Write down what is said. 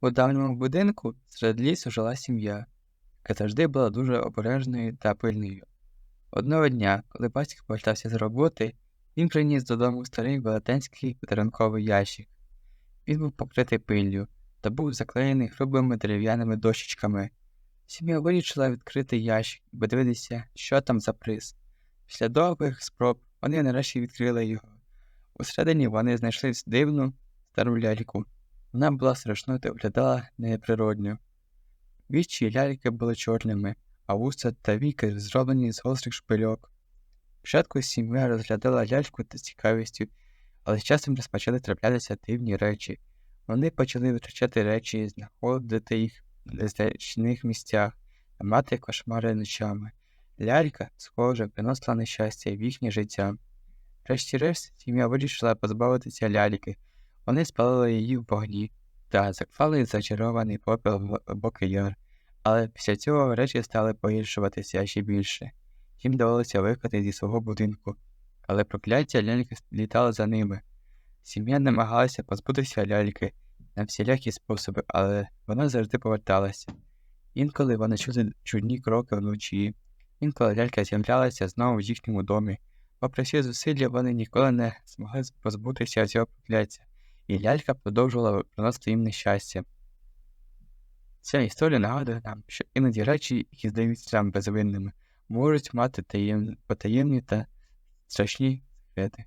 У давньому будинку серед лісу жила сім'я, яка завжди була дуже обережною та пильною. Одного дня, коли батько повертався з роботи, він приніс додому старий велетенський подарунковий ящик. Він був покритий пиллю та був заклеєний грубими дерев'яними дощечками. Сім'я вирішила відкрити ящик і подивитися, що там за приз. Після довгих спроб вони нарешті відкрили його. Усередині вони знайшли дивну стару ляльку. Вона була страшною та виглядала неприродньо. Вічі ляльки були чорними, а вуса та віки зроблені з гострих шпильок. Спочатку сім'я розглядала ляльку з цікавістю, але з часом розпочали траплятися дивні речі. Вони почали витрачати речі, знаходити їх в незначних місцях, а мати кошмари ночами. Лялька, схоже, приносила нещастя в їхнє життя. Врешті-решт, сім'я вирішила позбавитися ляльки. Вони спалили її в вогні та заклали зачарований попіл в глибокий яр. Але після цього речі стали погіршуватися ще більше. Їм довелося виїхати зі свого будинку, але прокляття ляльки літало за ними. Сім'я намагалася позбутися ляльки на всілякі способи, але вона завжди поверталася. Інколи вони чули чудні кроки вночі, інколи лялька з'являлася знову в їхньому домі. Попри всі зусилля, вони ніколи не змогли позбутися цього прокляття, і лялька продовжувала приносити їм нещастя. Ця історія нагадує нам, що іноді речі, які здаються нам безвинними, можуть мати таєм... потаємні та страшні секрети.